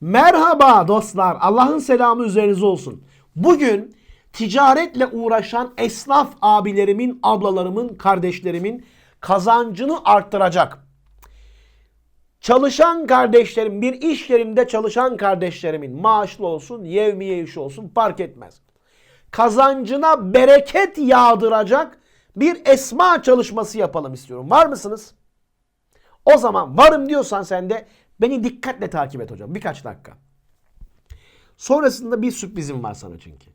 Merhaba dostlar. Allah'ın selamı üzerinize olsun. Bugün ticaretle uğraşan esnaf abilerimin, ablalarımın, kardeşlerimin kazancını arttıracak. Çalışan kardeşlerim, bir iş yerinde çalışan kardeşlerimin maaşlı olsun, yevmiye işi olsun fark etmez. Kazancına bereket yağdıracak bir esma çalışması yapalım istiyorum. Var mısınız? O zaman varım diyorsan sen de beni dikkatle takip et hocam. Birkaç dakika. Sonrasında bir sürprizim var sana çünkü.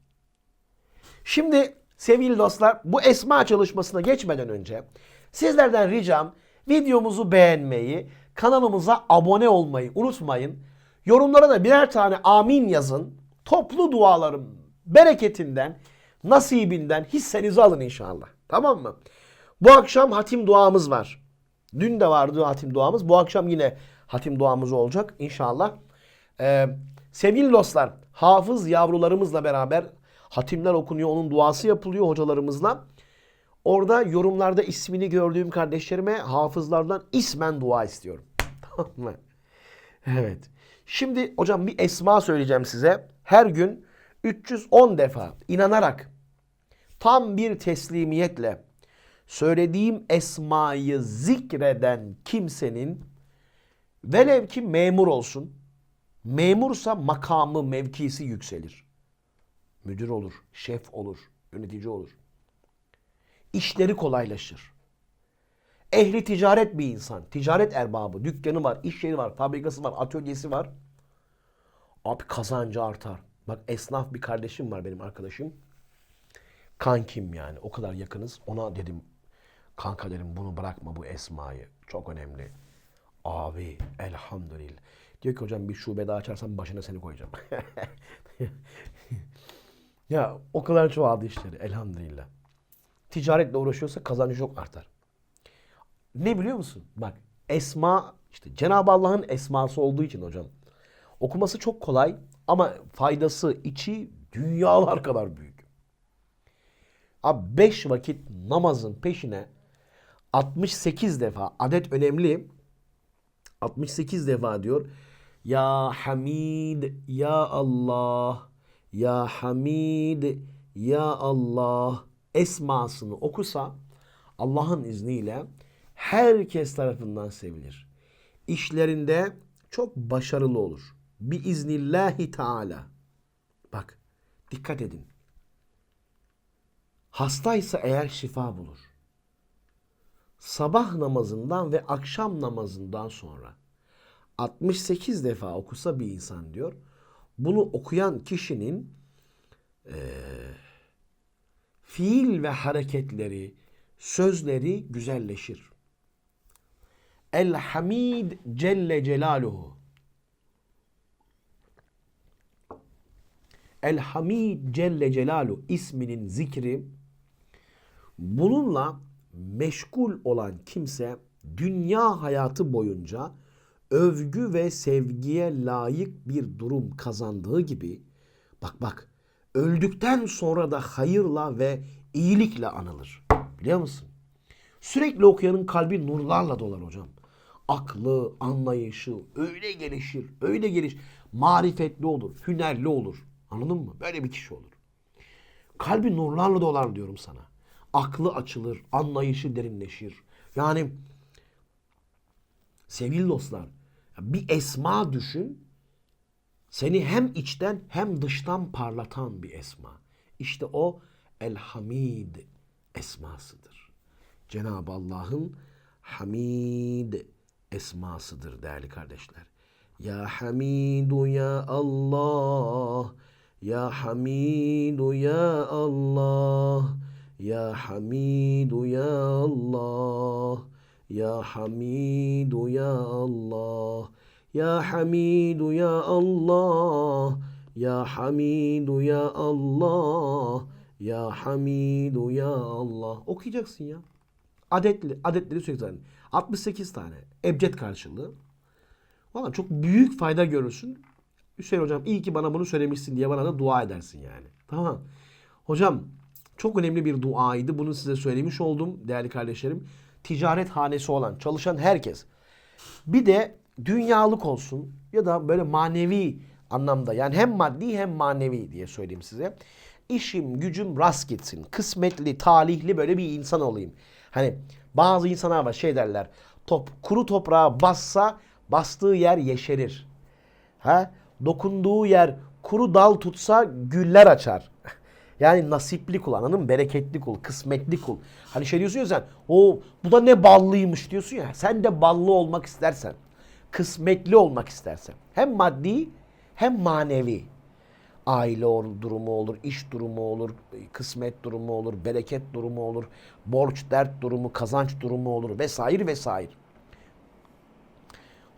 Şimdi sevgili dostlar bu esma çalışmasına geçmeden önce sizlerden ricam videomuzu beğenmeyi, kanalımıza abone olmayı unutmayın. Yorumlara da birer tane amin yazın. Toplu dualarım bereketinden, nasibinden hissenizi alın inşallah. Tamam mı? Bu akşam hatim duamız var. Dün de vardı hatim duamız. Bu akşam yine hatim duamız olacak inşallah. Ee, sevgili dostlar, hafız yavrularımızla beraber hatimler okunuyor. Onun duası yapılıyor hocalarımızla. Orada yorumlarda ismini gördüğüm kardeşlerime hafızlardan ismen dua istiyorum. Tamam mı? Evet. Şimdi hocam bir esma söyleyeceğim size. Her gün 310 defa inanarak tam bir teslimiyetle söylediğim esmayı zikreden kimsenin velev ki memur olsun, memursa makamı, mevkisi yükselir. Müdür olur, şef olur, yönetici olur. İşleri kolaylaşır. Ehli ticaret bir insan, ticaret erbabı, dükkanı var, iş yeri var, fabrikası var, atölyesi var. Abi kazancı artar. Bak esnaf bir kardeşim var benim arkadaşım. Kankim yani o kadar yakınız. Ona dedim kanka dedim bunu bırakma bu esmayı. Çok önemli. Abi elhamdülillah. Diyor ki hocam bir şube daha açarsam başına seni koyacağım. ya o kadar çoğaldı işleri elhamdülillah. Ticaretle uğraşıyorsa kazancı çok artar. Ne biliyor musun? Bak esma işte Cenab-ı Allah'ın esması olduğu için hocam. Okuması çok kolay ama faydası içi dünyalar kadar büyük. Abi 5 vakit namazın peşine 68 defa adet önemli. 68 defa diyor. Ya Hamid, Ya Allah, Ya Hamid, Ya Allah esmasını okusa Allah'ın izniyle herkes tarafından sevilir. İşlerinde çok başarılı olur. Biiznillahi Teala. Bak dikkat edin. Hastaysa eğer şifa bulur. Sabah namazından ve akşam namazından sonra 68 defa okusa bir insan diyor. Bunu okuyan kişinin eee fiil ve hareketleri, sözleri güzelleşir. El Hamid Celle Celaluhu. El Hamid Celle Celaluhu isminin zikri bununla meşgul olan kimse dünya hayatı boyunca övgü ve sevgiye layık bir durum kazandığı gibi bak bak öldükten sonra da hayırla ve iyilikle anılır. Biliyor musun? Sürekli okuyanın kalbi nurlarla dolar hocam. Aklı, anlayışı öyle gelişir, öyle geliş. Marifetli olur, hünerli olur. Anladın mı? Böyle bir kişi olur. Kalbi nurlarla dolar diyorum sana. Aklı açılır, anlayışı derinleşir. Yani sevgili dostlar bir esma düşün. Seni hem içten hem dıştan parlatan bir esma. İşte o El Hamid esmasıdır. Cenab-ı Allah'ın Hamid esmasıdır değerli kardeşler. Ya Hamidu ya Allah, ya Hamidu ya Allah, ya Hamidu ya Allah, ya Hamidu ya Allah. Ya Hamidu ya Allah, Ya Hamidu ya Allah, Ya Hamidu ya Allah. Okuyacaksın ya. Adetli, adetleri sürekli tane. 68 tane. Ebced karşılığı. Valla çok büyük fayda görürsün. Hüseyin hocam iyi ki bana bunu söylemişsin diye bana da dua edersin yani. Tamam. Hocam çok önemli bir duaydı. Bunu size söylemiş oldum değerli kardeşlerim. Ticaret hanesi olan, çalışan herkes. Bir de dünyalık olsun ya da böyle manevi anlamda yani hem maddi hem manevi diye söyleyeyim size. İşim gücüm rast gitsin. Kısmetli, talihli böyle bir insan olayım. Hani bazı insanlar var şey derler. Top, kuru toprağa bassa bastığı yer yeşerir. Ha? Dokunduğu yer kuru dal tutsa güller açar. Yani nasipli kul anladın mı? Bereketli kul, kısmetli kul. Hani şey diyorsun ya sen, o bu da ne ballıymış diyorsun ya. Sen de ballı olmak istersen, kısmetli olmak istersen. Hem maddi hem manevi. Aile durumu olur, iş durumu olur, kısmet durumu olur, bereket durumu olur, borç dert durumu, kazanç durumu olur vesaire vesaire.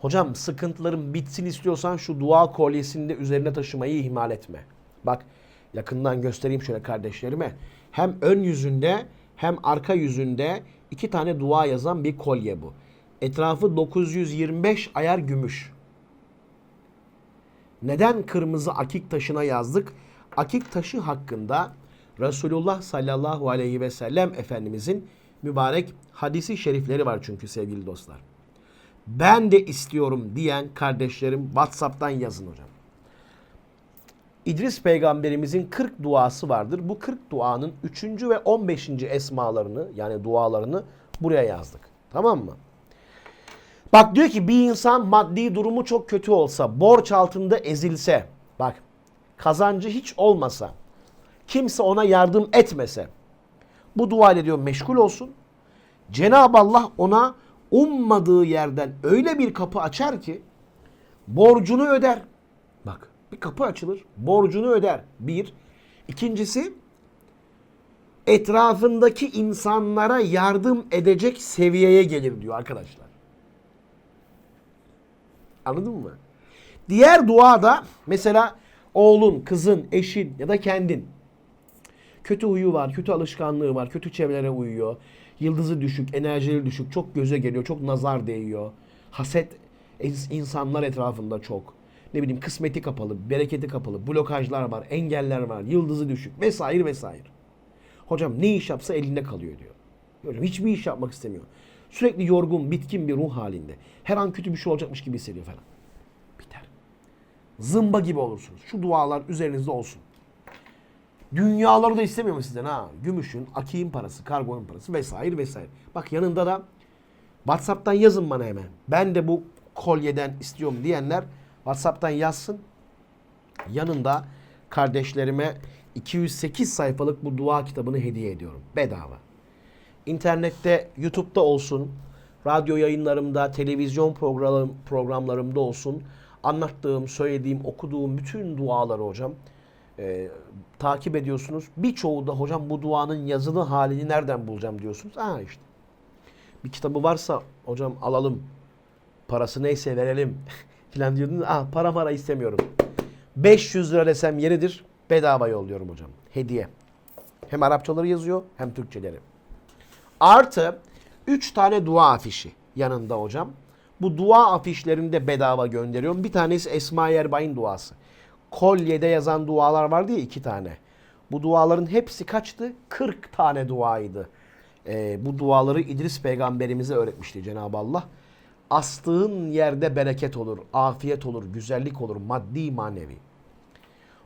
Hocam sıkıntıların bitsin istiyorsan şu dua kolyesini de üzerine taşımayı ihmal etme. Bak yakından göstereyim şöyle kardeşlerime. Hem ön yüzünde hem arka yüzünde iki tane dua yazan bir kolye bu. Etrafı 925 ayar gümüş. Neden kırmızı akik taşına yazdık? Akik taşı hakkında Resulullah sallallahu aleyhi ve sellem Efendimizin mübarek hadisi şerifleri var çünkü sevgili dostlar. Ben de istiyorum diyen kardeşlerim WhatsApp'tan yazın hocam. İdris peygamberimizin 40 duası vardır. Bu 40 duanın 3. ve 15. esmalarını yani dualarını buraya yazdık. Tamam mı? Bak diyor ki bir insan maddi durumu çok kötü olsa, borç altında ezilse, bak kazancı hiç olmasa, kimse ona yardım etmese, bu dua diyor meşgul olsun. Cenab-ı Allah ona ummadığı yerden öyle bir kapı açar ki borcunu öder. Bak bir kapı açılır, borcunu öder. Bir. İkincisi etrafındaki insanlara yardım edecek seviyeye gelir diyor arkadaşlar. Anladın mı? Diğer duada mesela oğlun, kızın, eşin ya da kendin kötü huyu var, kötü alışkanlığı var, kötü çevrelere uyuyor. Yıldızı düşük, enerjileri düşük, çok göze geliyor, çok nazar değiyor. Haset ins- insanlar etrafında çok. Ne bileyim kısmeti kapalı, bereketi kapalı, blokajlar var, engeller var, yıldızı düşük vesaire vesaire. Hocam ne iş yapsa elinde kalıyor diyor. Hocam hiçbir iş yapmak istemiyor. Sürekli yorgun, bitkin bir ruh halinde. Her an kötü bir şey olacakmış gibi hissediyor falan. Biter. Zımba gibi olursunuz. Şu dualar üzerinizde olsun. Dünyaları da istemiyorum sizden ha. Gümüşün, akiğin parası, kargonun parası vesaire vesaire. Bak yanında da WhatsApp'tan yazın bana hemen. Ben de bu kolyeden istiyorum diyenler WhatsApp'tan yazsın. Yanında kardeşlerime 208 sayfalık bu dua kitabını hediye ediyorum. Bedava. İnternette, YouTube'da olsun, radyo yayınlarımda, televizyon program, programlarımda olsun anlattığım, söylediğim, okuduğum bütün duaları hocam e, takip ediyorsunuz. Birçoğu da hocam bu duanın yazılı halini nereden bulacağım diyorsunuz. Ha işte. Bir kitabı varsa hocam alalım. Parası neyse verelim filan diyordunuz. Ah para para istemiyorum. 500 lira desem yeridir. Bedava yolluyorum hocam. Hediye. Hem Arapçaları yazıyor hem Türkçeleri. Artı 3 tane dua afişi yanında hocam. Bu dua afişlerini de bedava gönderiyorum. Bir tanesi Esma Yerbay'ın duası. Kolyede yazan dualar vardı ya iki tane. Bu duaların hepsi kaçtı? 40 tane duaydı. Ee, bu duaları İdris peygamberimize öğretmişti Cenab-ı Allah. Astığın yerde bereket olur, afiyet olur, güzellik olur, maddi manevi.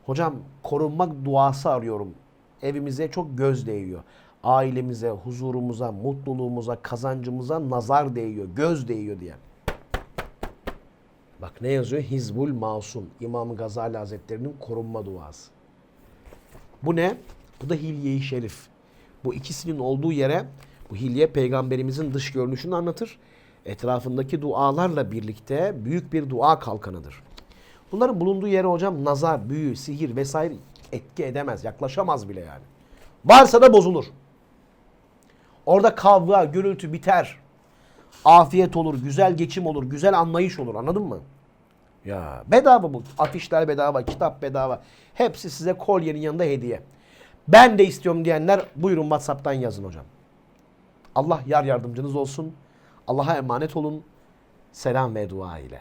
Hocam korunmak duası arıyorum. Evimize çok göz değiyor. Ailemize, huzurumuza, mutluluğumuza, kazancımıza nazar değiyor, göz değiyor diye. Bak ne yazıyor? Hizbul Masum. İmam Gazali Hazretleri'nin korunma duası. Bu ne? Bu da Hilye-i Şerif. Bu ikisinin olduğu yere bu hilye peygamberimizin dış görünüşünü anlatır. Etrafındaki dualarla birlikte büyük bir dua kalkanıdır. Bunların bulunduğu yere hocam nazar, büyü, sihir vesaire etki edemez. Yaklaşamaz bile yani. Varsa da bozulur. Orada kavga, gürültü biter. Afiyet olur, güzel geçim olur, güzel anlayış olur. Anladın mı? Ya bedava bu. Afişler bedava, kitap bedava. Hepsi size kolyenin yanında hediye. Ben de istiyorum diyenler buyurun WhatsApp'tan yazın hocam. Allah yar yardımcınız olsun. Allah'a emanet olun. Selam ve dua ile.